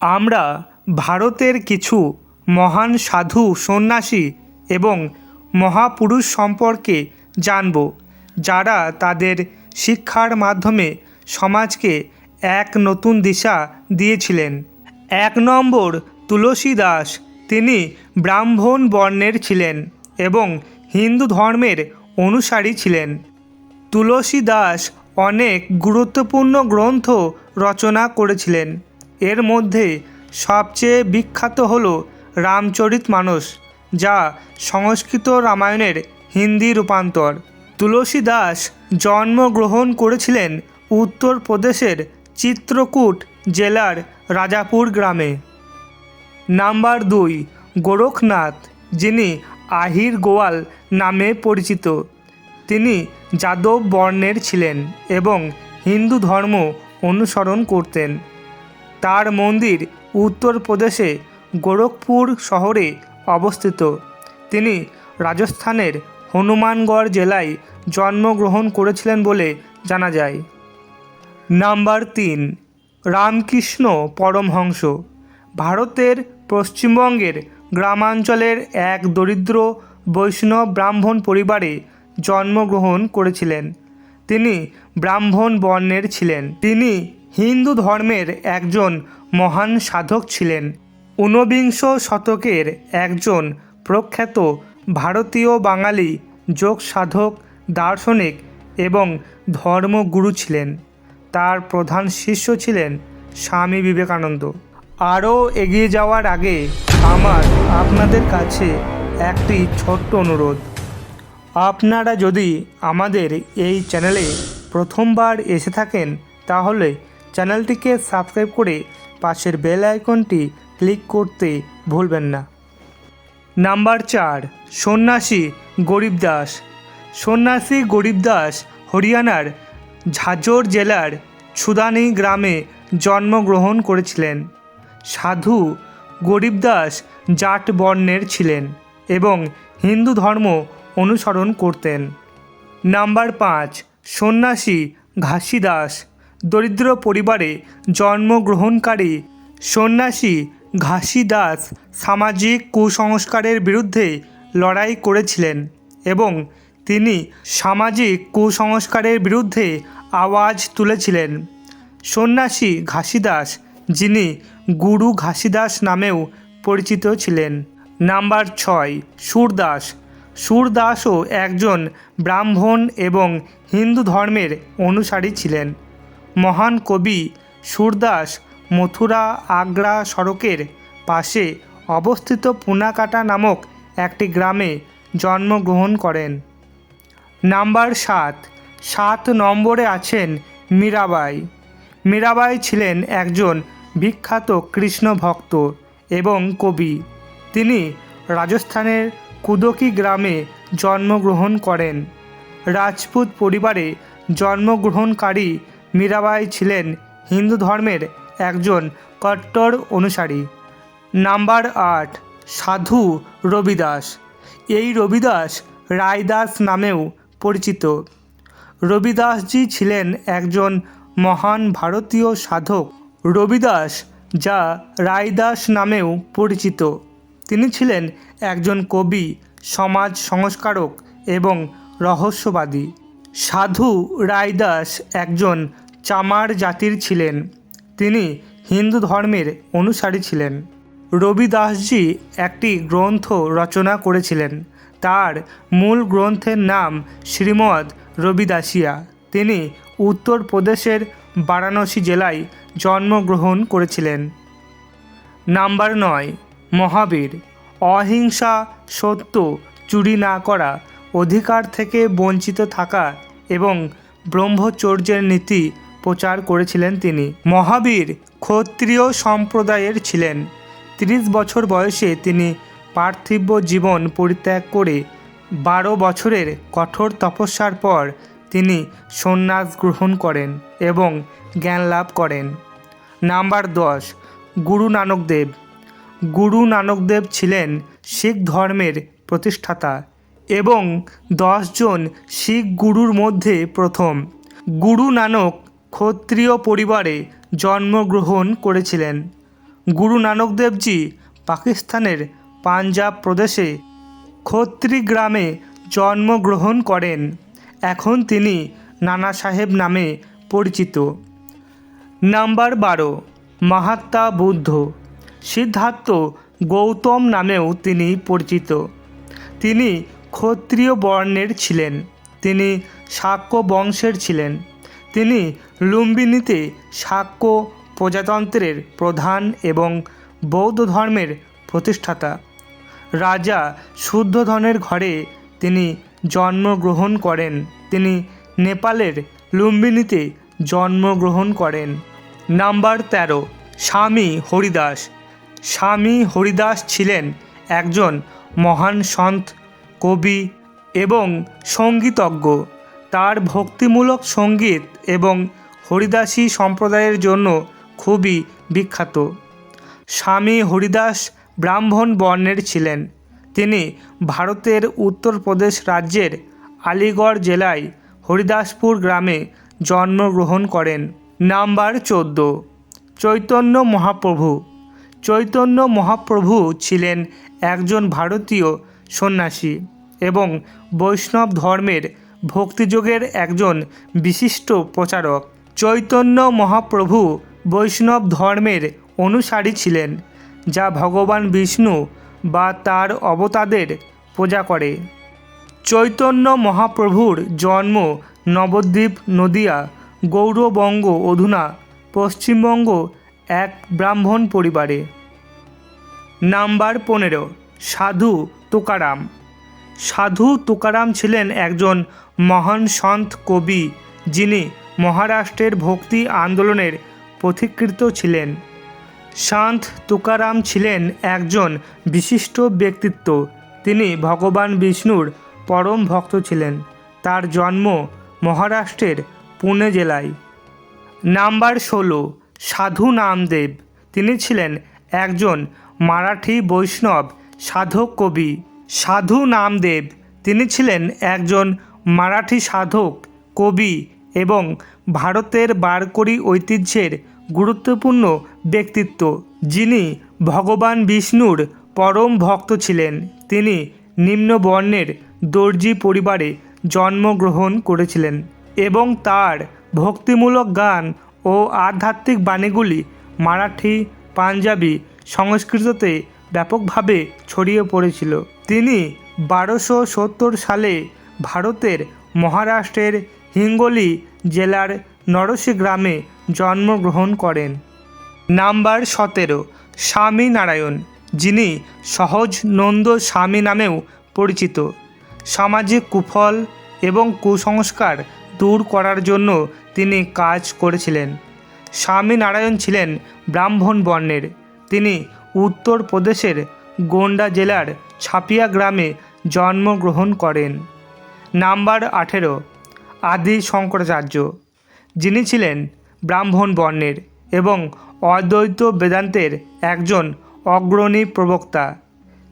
আমরা ভারতের কিছু মহান সাধু, সন্ন্যাসী এবং মহাপুরুষ সম্পর্কে জানব, যারা তাদের শিক্ষার মাধ্যমে সমাজকে এক নতুন দিশা দিয়েছিলেন। এক নম্বর তুলসী দাস তিনি ব্রাহ্মণ বর্ণের ছিলেন এবং হিন্দু ধর্মের অনুসারী ছিলেন। তুলসী দাস অনেক গুরুত্বপূর্ণ গ্রন্থ রচনা করেছিলেন। এর মধ্যে সবচেয়ে বিখ্যাত হল রামচরিতমানস যা সংস্কৃত রামায়ণের হিন্দি রূপান্তর। তুলসী দাস জন্মগ্রহণ করেছিলেন উত্তরপ্রদেশের চিত্রকূট জেলার রাজাপুর গ্রামে। নাম্বার দুই, গোরখনাথ, যিনি আহির গোয়াল নামে পরিচিত। তিনি যাদব বর্ণের ছিলেন এবং হিন্দু ধর্ম অনুসরণ করতেন। তার মন্দির উত্তরপ্রদেশে গোরখপুর শহরে অবস্থিত। তিনি রাজস্থানের হনুমানগড় জেলায় জন্মগ্রহণ করেছিলেন বলে জানা যায়। নাম্বার তিন, রামকৃষ্ণ পরমহংস। ভারতের পশ্চিমবঙ্গের গ্রামাঞ্চলের এক দরিদ্র বৈষ্ণব ব্রাহ্মণ পরিবারে জন্মগ্রহণ করেছিলেন। তিনি ব্রাহ্মণ বর্ণের ছিলেন। তিনি হিন্দু ধর্মের একজন মহান সাধক ছিলেন। ঊনবিংশ শতকের একজন প্রখ্যাত ভারতীয় বাঙালি যোগ সাধক, দার্শনিক এবং ধর্মগুরু ছিলেন। তার প্রধান শিষ্য ছিলেন স্বামী বিবেকানন্দ। আরও এগিয়ে যাওয়ার আগে আমার আপনাদের কাছে একটি ছোট্ট অনুরোধ। আপনারা যদি আমাদের এই চ্যানেলে প্রথমবার এসে থাকেন, তাহলে চ্যানেলটিকে সাবস্ক্রাইব করে পাশের বেল আইকনটি ক্লিক করতে ভুলবেন না। নাম্বার চার, সন্ন্যাসী গরিব দাস। সন্ন্যাসী গরিব দাস হরিয়ানার ঝাজর জেলার ছুদানি গ্রামে জন্মগ্রহণ করেছিলেন। সাধু গরিবদাস জাট বর্ণের ছিলেন এবং হিন্দু ধর্ম অনুসরণ করতেন। নাম্বার পাঁচ, সন্ন্যাসী ঘাসিদাস দরিদ্র পরিবারে জন্মগ্রহণকারী সন্ন্যাসী ঘাসি দাস সামাজিক কুসংস্কারের বিরুদ্ধে লড়াই করেছিলেন এবং তিনি সামাজিক কুসংস্কারের বিরুদ্ধে আওয়াজ তুলেছিলেন। সন্ন্যাসী ঘাসিদাস যিনি গুরু ঘাসিদাস নামেও পরিচিত ছিলেন। নাম্বার ছয় সুরদাস সুরদাসও একজন ব্রাহ্মণ এবং হিন্দু ধর্মের অনুসারী ছিলেন। মহান কবি সুরদাস মথুরা আগ্রা সড়কের পাশে অবস্থিত পুনাকাটা নামক একটি গ্রামে জন্মগ্রহণ করেন। নাম্বার সাত। সাত নম্বরে আছেন মীরাবাই। মীরাবাই ছিলেন একজন বিখ্যাত কৃষ্ণ ভক্ত এবং কবি। তিনি রাজস্থানের কুদকি গ্রামে জন্মগ্রহণ করেন। রাজপুত পরিবারে জন্মগ্রহণকারী মীরাবাই ছিলেন হিন্দু ধর্মের একজন কট্টর অনুসারী। নাম্বার আট, সাধু রবিদাস। এই রবিদাস রায়দাস নামেও পরিচিত। রবিদাসজি ছিলেন একজন মহান ভারতীয় সাধক। রবিদাস যা রায়দাস নামেও পরিচিত। তিনি ছিলেন একজন কবি, সমাজ সংস্কারক এবং রহস্যবাদী। সাধু রায়দাস একজন চামার জাতির ছিলেন। তিনি হিন্দু ধর্মের অনুসারী ছিলেন। রবিদাসজি একটি গ্রন্থ রচনা করেছিলেন। তার মূল গ্রন্থের নাম শ্রীমদ রবিদাসিয়া। তিনি উত্তরপ্রদেশের বারাণসী জেলায় জন্মগ্রহণ করেছিলেন। নাম্বার নয়, মহাবীর। অহিংসা সত্য চুরি না করা, অধিকার থেকে বঞ্চিত থাকা এবং ব্রহ্মচর্যের নীতি প্রচার করেছিলেন তিনি। মহাবীর ক্ষত্রিয় সম্প্রদায়ের ছিলেন। তিরিশ বছর বয়সে তিনি পার্থিব জীবন পরিত্যাগ করে বারো বছরের কঠোর তপস্যার পর তিনি সন্ন্যাস গ্রহণ করেন এবং জ্ঞান লাভ করেন। নাম্বার দশ, গুরু নানক দেব। গুরু নানক দেব ছিলেন শিখ ধর্মের প্রতিষ্ঠাতা এবং দশজন শিখ গুরুর মধ্যে প্রথম। গুরু নানক ক্ষত্রিয় পরিবারে জন্মগ্রহণ করেছিলেন। গুরু নানক দেবজি পাকিস্তানের পাঞ্জাব প্রদেশে খত্রি গ্রামে জন্মগ্রহণ করেন। এখন তিনি নানা সাহেব নামে পরিচিত। নাম্বার বারো, মাহাত্মা বুদ্ধ। সিদ্ধার্থ গৌতম নামেও তিনি পরিচিত। তিনি ক্ষত্রিয় বর্ণের ছিলেন। তিনি শাক্য বংশের ছিলেন। তিনি লুম্বিনীতে শাক্য প্রজাতন্ত্রের প্রধান এবং বৌদ্ধ ধর্মের প্রতিষ্ঠাতা। রাজা শুদ্ধধনের ঘরে তিনি জন্মগ্রহণ করেন। তিনি নেপালের লুম্বিনীতে জন্মগ্রহণ করেন। নাম্বার তেরো, স্বামী হরিদাস। স্বামী হরিদাস ছিলেন একজন মহান সন্ত, কবি এবং সঙ্গীতজ্ঞ। তার ভক্তিমূলক সংগীত এবং হরিদাসী সম্প্রদায়ের জন্য খুবই বিখ্যাত। স্বামী হরিদাস ব্রাহ্মণ বর্ণের ছিলেন। তিনি ভারতের উত্তরপ্রদেশ রাজ্যের আলিগড় জেলায় হরিদাসপুর গ্রামে জন্মগ্রহণ করেন। নাম্বার চোদ্দ। চৈতন্য মহাপ্রভু। চৈতন্য মহাপ্রভু ছিলেন একজন ভারতীয় সন্ন্যাসী এবং বৈষ্ণব ধর্মের ভক্তিযোগের একজন বিশিষ্ট প্রচারক। চৈতন্য মহাপ্রভু বৈষ্ণব ধর্মের অনুসারী ছিলেন, যা ভগবান বিষ্ণু বা তার অবতাদের পূজা করে। চৈতন্য মহাপ্রভুর জন্ম নবদ্বীপ নদিয়া, গৌরবঙ্গ অধুনা, পশ্চিমবঙ্গ এক ব্রাহ্মণ পরিবারে। নাম্বার পনেরো, সাধু তুকারাম। সাধু তুকারাম ছিলেন একজন মহান সন্ত কবি, যিনি মহারাষ্ট্রের ভক্তি আন্দোলনের পথিকৃত ছিলেন। সন্ত তুকারাম ছিলেন একজন বিশিষ্ট ব্যক্তিত্ব। তিনি ভগবান বিষ্ণুর পরম ভক্ত ছিলেন। তার জন্ম মহারাষ্ট্রের পুনে জেলায়। নাম্বার ষোলো, সাধু নামদেব। তিনি ছিলেন একজন মারাঠি বৈষ্ণব সাধক কবি। সাধু নামদেব। তিনি ছিলেন একজন মারাঠি সাধক, কবি এবং ভারতের বারকরি ঐতিহ্যের গুরুত্বপূর্ণ ব্যক্তিত্ব, যিনি ভগবান বিষ্ণুর পরম ভক্ত ছিলেন। তিনি নিম্ন বর্ণের দর্জি পরিবারে জন্মগ্রহণ করেছিলেন এবং তার ভক্তিমূলক গান ও আধ্যাত্মিক বাণীগুলি মারাঠি, পাঞ্জাবি সংস্কৃততে ব্যাপকভাবে ছড়িয়ে পড়েছিল। তিনি বারোশো সত্তর সালে ভারতের মহারাষ্ট্রের হিঙ্গোলি জেলার নরসি গ্রামে জন্মগ্রহণ করেন। নাম্বার সতেরো, স্বামী নারায়ণ, যিনি সহজ নন্দ স্বামী নামেও পরিচিত। সামাজিক কুফল এবং কুসংস্কার দূর করার জন্য তিনি কাজ করেছিলেন। স্বামী নারায়ণ ছিলেন ব্রাহ্মণ বর্ণের। তিনি উত্তর প্রদেশের গোন্ডা জেলার ছাপিয়া গ্রামে জন্মগ্রহণ করেন। নাম্বার আঠেরো, আদি শঙ্করাচার্য, যিনি ছিলেন ব্রাহ্মণ বর্ণের এবং অদ্বৈত বেদান্তের একজন অগ্রণী প্রবক্তা।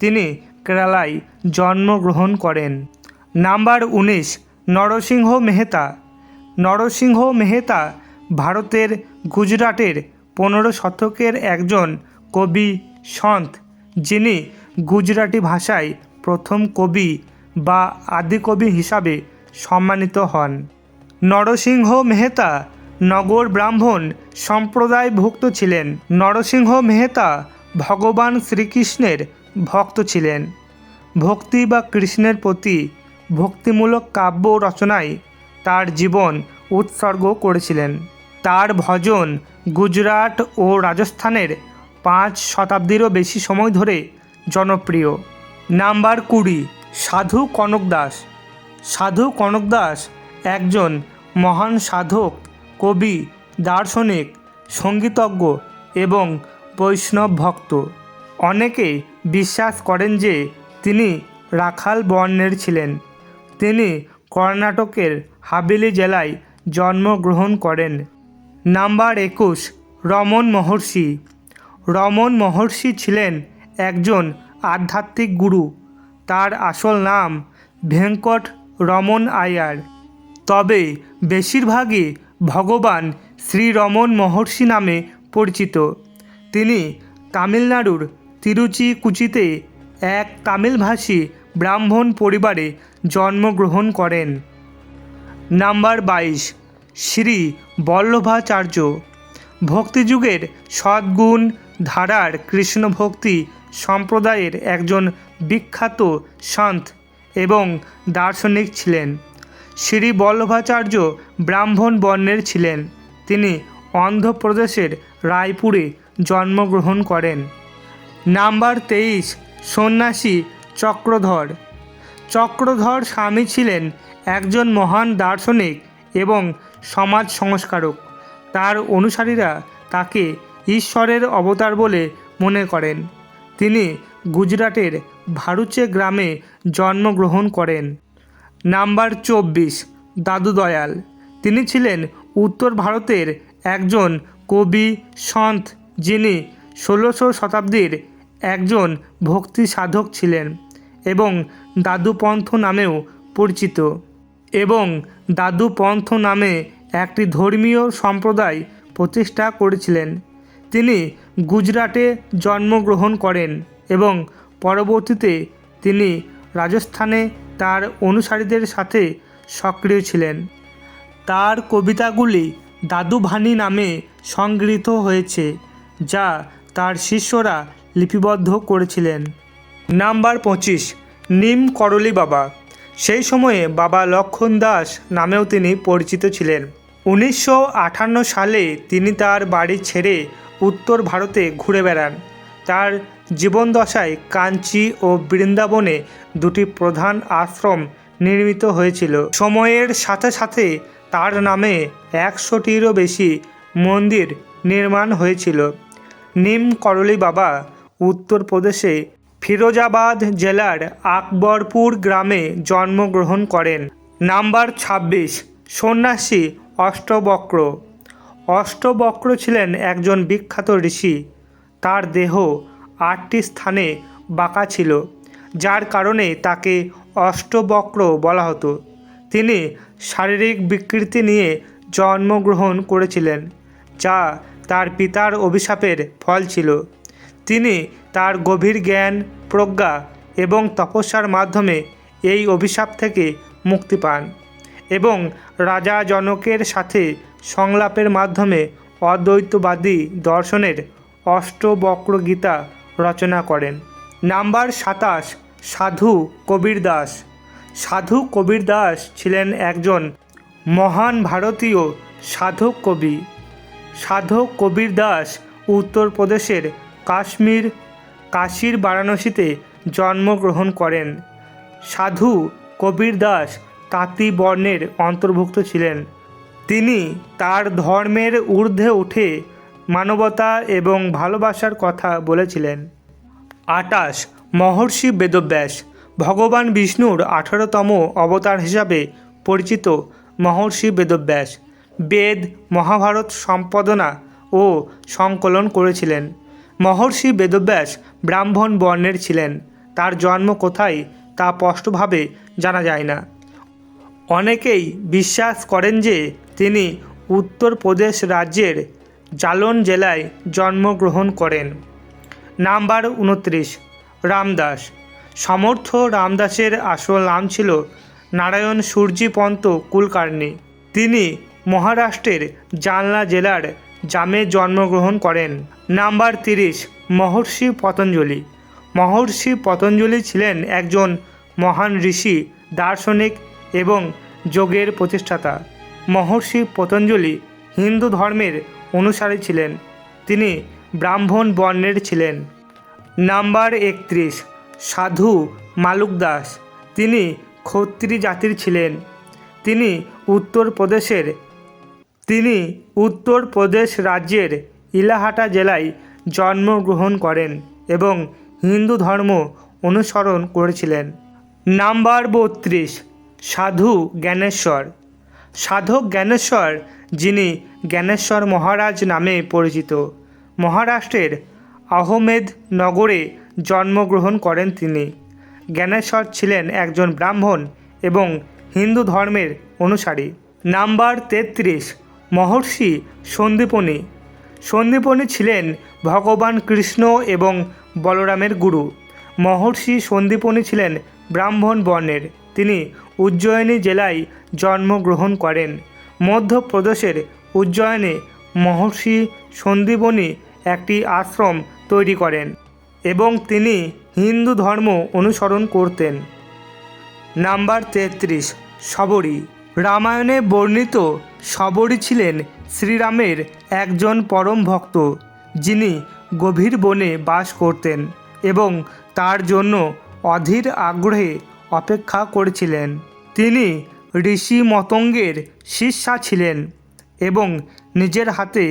তিনি কেরালায় জন্মগ্রহণ করেন। নাম্বার উনিশ, নরসিংহ মেহতা নরসিংহ মেহতা ভারতের গুজরাটের পনেরো শতকের একজন কবি সন্ত যিনি গুজরাটি ভাষায় প্রথম কবি বা আদিকবি হিসাবে সম্মানিত হন। নরসিংহ মেহতা নগর ব্রাহ্মণ সম্প্রদায়ভুক্ত ছিলেন। নরসিংহ মেহতা ভগবান শ্রীকৃষ্ণের ভক্ত ছিলেন। ভক্তি বা কৃষ্ণের প্রতি ভক্তিমূলক কাব্য রচনায় তার জীবন উৎসর্গ করেছিলেন। তার ভজন গুজরাট ও রাজস্থানের পাঁচ শতাব্দীরও বেশি সময় ধরে জনপ্রিয়। নাম্বার কুড়ি, সাধু কনক দাস। সাধু কনক দাস একজন মহান সাধক, কবি, দার্শনিক, সঙ্গীতজ্ঞ এবং বৈষ্ণব ভক্ত। অনেকে বিশ্বাস করেন যে তিনি রাখাল বর্ণের ছিলেন। তিনি কর্ণাটকের হাবেলি জেলায় জন্মগ্রহণ করেন। নাম্বার একুশ, রমন মহর্ষি। রমন মহর্ষি ছিলেন একজন আধ্যাত্মিক গুরু। তার আসল নাম ভেঙ্কট রমন আয়ার। তবে বেশিরভাগই ভগবান শ্রী রমন মহর্ষি নামে পরিচিত। তিনি তামিলনাড়ুর তিরুচিকুচিতে এক তামিলভাষী ব্রাহ্মণ পরিবারে জন্মগ্রহণ করেন। নাম্বার বাইশ, শ্রী বল্লভাচার্য। ভক্তিযুগের সদ্গুণ ধারার কৃষ্ণ ভক্তি সম্প্রদায়ের একজন বিখ্যাত সন্ত এবং দার্শনিক ছিলেন। শ্রী বল্লভাচার্য ব্রাহ্মণ বর্ণের ছিলেন। তিনি অন্ধ্রপ্রদেশের রায়পুরে জন্মগ্রহণ করেন। নাম্বার তেইশ, সন্ন্যাসী চক্রধর। চক্রধর স্বামী ছিলেন একজন মহান দার্শনিক এবং সমাজ সংস্কারক। তার অনুসারীরা তাকে ঈশ্বরের অবতার বলে মনে করেন। তিনি গুজরাটের ভারুচে গ্রামে জন্মগ্রহণ করেন। নাম্বার চব্বিশ দাদু দয়াল তিনি ছিলেন উত্তর ভারতের একজন কবি, সন্ত, যিনি ষোলোশো শতাব্দীর একজন ভক্তি সাধক ছিলেন এবং দাদুপন্থ নামেও পরিচিত এবং দাদুপন্থ নামে একটি ধর্মীয় সম্প্রদায় প্রতিষ্ঠা করেছিলেন। তিনি গুজরাটে জন্মগ্রহণ করেন এবং পরবর্তীতে তিনি রাজস্থানে তার অনুসারীদের সাথে সক্রিয় ছিলেন। তার কবিতাগুলি দাদুভানি নামে সংগৃহীত হয়েছে, যা তার শিষ্যরা লিপিবদ্ধ করেছিলেন। নাম্বার পঁচিশ, নিম করলি বাবা। সেই সময়ে বাবা লক্ষণ দাস নামেও তিনি পরিচিত ছিলেন। উনিশশো আটান্ন সালে তিনি তার বাড়ি ছেড়ে উত্তর ভারতে ঘুরে বেড়ান। তার জীবনদশায় কাঞ্চি ও বৃন্দাবনে দুটি প্রধান আশ্রম নির্মিত হয়েছিল। সময়ের সাথে সাথে তার নামে একশোটিরও বেশি মন্দির নির্মাণ হয়েছিল। নিম করলি বাবা উত্তরপ্রদেশে ফিরোজাবাদ জেলার আকবরপুর গ্রামে জন্মগ্রহণ করেন। নাম্বার ছাব্বিশ, সন্ন্যাসী অষ্টবক্র। অষ্টবক্র ছিলেন একজন বিখ্যাত ঋষি। তার দেহ আটটি স্থানে বাঁকা ছিল, যার কারণে তাকে অষ্টবক্র বলা হতো। তিনি শারীরিক বিকৃতি নিয়ে জন্মগ্রহণ করেছিলেন, যা তার পিতার অভিশাপের ফল ছিল। তিনি তার গভীর জ্ঞান, প্রজ্ঞা এবং তপস্যার মাধ্যমে এই অভিশাপ থেকে মুক্তি পান। রাজা জনকের সাথে সংলাপের মাধ্যমে অদ্বৈতবাদী দর্শনের অষ্টবক্র গীতা রচনা করেন। নাম্বার সাতাশ, সাধু কবির দাস সাধু কবির দাস ছিলেন একজন মহান ভারতীয় সাধক কবি। সাধক কবির দাস উত্তরপ্রদেশের কাশ্মীর, কাশীর বারাণসীতে জন্মগ্রহণ করেন। সাধু কবির দাস তাঁতি বর্ণের অন্তর্ভুক্ত ছিলেন। তিনি তার ধর্মের ঊর্ধ্বে উঠে মানবতা এবং ভালোবাসার কথা বলেছিলেন। আটাশ মহর্ষি বেদব্যাস ভগবান বিষ্ণুর আঠারোতম অবতার হিসাবে পরিচিত মহর্ষি বেদব্যাস বেদ, মহাভারত সম্পাদনা ও সংকলন করেছিলেন। মহর্ষি বেদব্যাস ব্রাহ্মণ বর্ণের ছিলেন। তার জন্ম কোথায় তা স্পষ্টভাবে জানা যায় না। অনেকেই বিশ্বাস করেন যে তিনি উত্তরপ্রদেশ রাজ্যের জালন জেলায় জন্মগ্রহণ করেন। নাম্বার উনত্রিশ, রামদাস। সমর্থ রামদাসের আসল নাম ছিল নারায়ণ সূর্যপন্ত কুলকার্নি তিনি মহারাষ্ট্রের জালনা জেলার জামে জন্মগ্রহণ করেন। নাম্বার তিরিশ, মহর্ষি পতঞ্জলি। মহর্ষি পতঞ্জলি ছিলেন একজন মহান ঋষি, দার্শনিক এবং যোগের প্রতিষ্ঠাতা। মহর্ষি পতঞ্জলি হিন্দু ধর্মের অনুসারী ছিলেন। তিনি ব্রাহ্মণ বর্ণের ছিলেন। নাম্বার একত্রিশ, সাধু মালুক দাস। তিনি ক্ষত্রি জাতির ছিলেন। তিনি উত্তরপ্রদেশের তিনি উত্তরপ্রদেশ রাজ্যের ইলাহাটা জেলায় জন্মগ্রহণ করেন এবং হিন্দু ধর্ম অনুসরণ করেছিলেন। নাম্বার বত্রিশ সাধু জ্ঞানেশ্বর। সাধক জ্ঞানেশ্বর যিনি জ্ঞানেশ্বর মহারাজ নামে পরিচিত। মহারাষ্ট্রের আহমেদ নগরে জন্মগ্রহণ করেন তিনি। জ্ঞানেশ্বর ছিলেন একজন ব্রাহ্মণ এবং হিন্দু ধর্মের অনুসারী। নাম্বার তেত্রিশ, মহর্ষি সন্দীপনী। সন্দীপনী ছিলেন ভগবান কৃষ্ণ এবং বলরামের গুরু। মহর্ষি সন্দীপনী ছিলেন ব্রাহ্মণ বর্ণের। তিনি উজ্জয়িনী জেলায় জন্মগ্রহণ করেন। মধ্যপ্রদেশের উজ্জয়নে মহর্ষি সন্দীপনী একটি আশ্রম তৈরি করেন এবং তিনি হিন্দু ধর্ম অনুসরণ করতেন। নাম্বার তেত্রিশ শবরী রামায়ণে বর্ণিত শবরী ছিলেন শ্রীরামের একজন পরম ভক্ত, যিনি গভীর বনে বাস করতেন এবং তার জন্য অধীর আগ্রহে অপেক্ষা করেছিলেন। তিনি ঋষি মতঙ্গের শিষ্যা ছিলেন এবং নিজের হাতে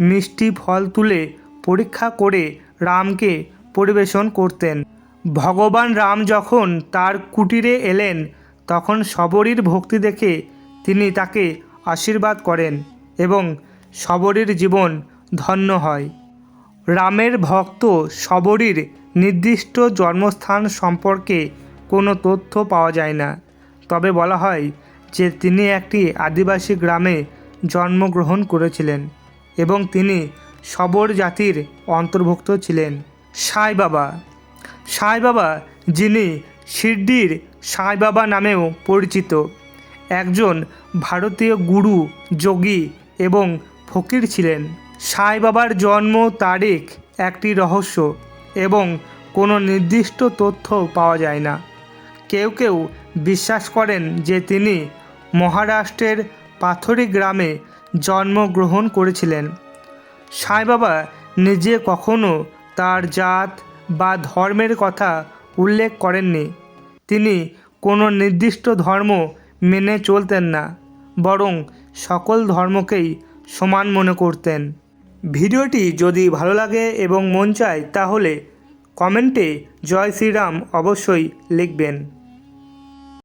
মিষ্টি ফল তুলে পরীক্ষা করে রামকে পরিবেশন করতেন। ভগবান রাম যখন তার কুটিরে এলেন, তখন শবরীর ভক্তি দেখে তিনি তাকে আশীর্বাদ করেন এবং শবরীর জীবন ধন্য হয়। রামের ভক্ত শবরীর নির্দিষ্ট জন্মস্থান সম্পর্কে কোনো তথ্য পাওয়া যায় না। তবে বলা হয় যে তিনি একটি আদিবাসী গ্রামে জন্মগ্রহণ করেছিলেন এবং তিনি সবর জাতির অন্তর্ভুক্ত ছিলেন। সাই বাবা। সাই বাবা, যিনি শিরডির সাই বাবা নামেও পরিচিত, একজন ভারতীয় গুরু, যোগী এবং ফকির ছিলেন। সাই বাবার জন্ম তারিখ একটি রহস্য এবং কোনো নির্দিষ্ট তথ্য পাওয়া যায় না। কেউ কেউ বিশ্বাস করেন যে তিনি মহারাষ্ট্রের পাথরি গ্রামে জন্মগ্রহণ করেছিলেন। সাই বাবা নিজে কখনো তার জাত বা ধর্মের কথা উল্লেখ করেননি। তিনি কোনো নির্দিষ্ট ধর্ম মেনে চলতেন না, বরং সকল ধর্মকেই সমান মনে করতেন। ভিডিওটি যদি ভালো লাগে এবং মন চায়, তাহলে কমেন্টে জয় শ্রীরাম অবশ্যই লিখবেন।